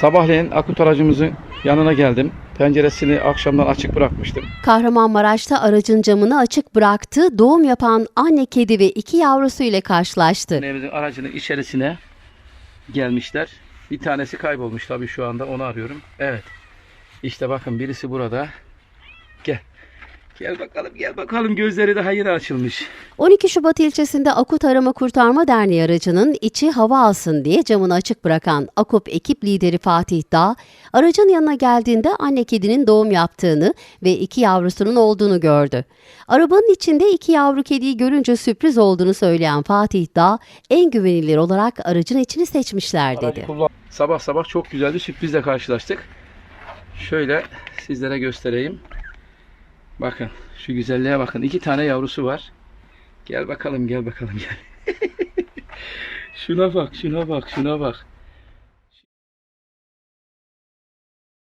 Sabahleyin akut aracımızın yanına geldim. Penceresini akşamdan açık bırakmıştım. Kahramanmaraş'ta aracın camını açık bıraktı, doğum yapan anne kedi ve iki yavrusu ile karşılaştı. Evimizin aracının içerisine gelmişler. Bir tanesi kaybolmuş tabii şu anda onu arıyorum. Evet. İşte bakın birisi burada. Gel. Gel bakalım gel bakalım gözleri daha yeni açılmış. 12 Şubat ilçesinde Akut Arama Kurtarma Derneği aracının içi hava alsın diye camını açık bırakan AKUP ekip lideri Fatih Dağ, aracın yanına geldiğinde anne kedinin doğum yaptığını ve iki yavrusunun olduğunu gördü. Arabanın içinde iki yavru kediyi görünce sürpriz olduğunu söyleyen Fatih Dağ, en güvenilir olarak aracın içini seçmişler dedi. Kullan- Sabah sabah çok güzel bir sürprizle karşılaştık. Şöyle sizlere göstereyim. Bakın şu güzelliğe bakın. İki tane yavrusu var. Gel bakalım gel bakalım gel. şuna bak şuna bak şuna bak.